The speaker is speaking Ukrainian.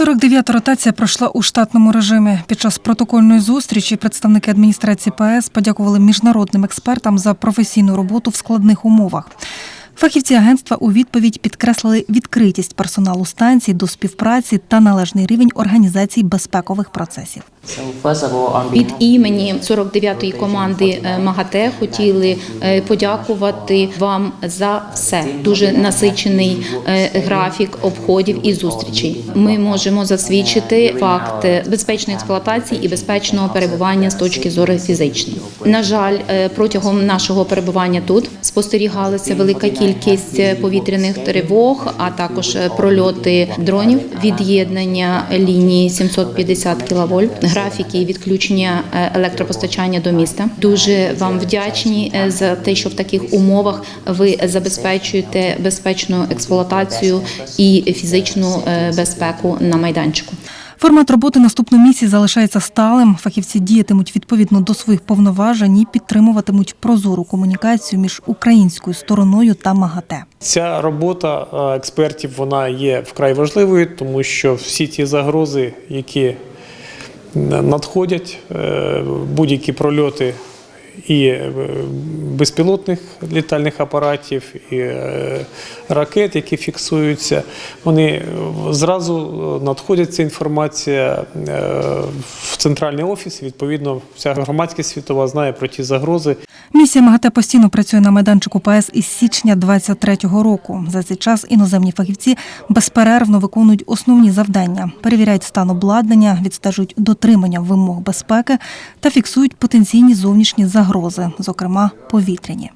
49-та ротація пройшла у штатному режимі. Під час протокольної зустрічі представники адміністрації ПС подякували міжнародним експертам за професійну роботу в складних умовах. Фахівці агентства у відповідь підкреслили відкритість персоналу станції до співпраці та належний рівень організації безпекових процесів. Від імені 49-ї команди е, МАГАТЕ хотіли е, подякувати вам за все. Дуже насичений е, графік обходів і зустрічей. Ми можемо засвідчити факт безпечної експлуатації і безпечного перебування з точки зору фізичної. На жаль, протягом нашого перебування тут спостерігалася велика кількість повітряних тривог, а також прольоти дронів, від'єднання лінії 750 кВт, графіки відключення е, електропостачання до міста. Дуже вам вдячні е, за те, що в таких умовах ви забезпечуєте безпечну експлуатацію і фізичну е, безпеку на майданчику. Формат роботи наступної місії залишається сталим. Фахівці діятимуть відповідно до своїх повноважень і підтримуватимуть прозору комунікацію між українською стороною та МАГАТЕ. Ця робота експертів вона є вкрай важливою, тому що всі ті загрози, які надходять, е, будь-які прольоти і е, безпілотних літальних апаратів, і е, ракет, які фіксуються, вони зразу надходять ця інформація в центральний офіс. Відповідно, вся громадськість світова знає про ті загрози, Місія МАГАТЕ постійно працює на майданчику ПАЕС із січня 23-го року. За цей час іноземні фахівці безперервно виконують основні завдання: перевіряють стан обладнання, відстежують дотримання вимог безпеки та фіксують потенційні зовнішні загрози, зокрема повітряні.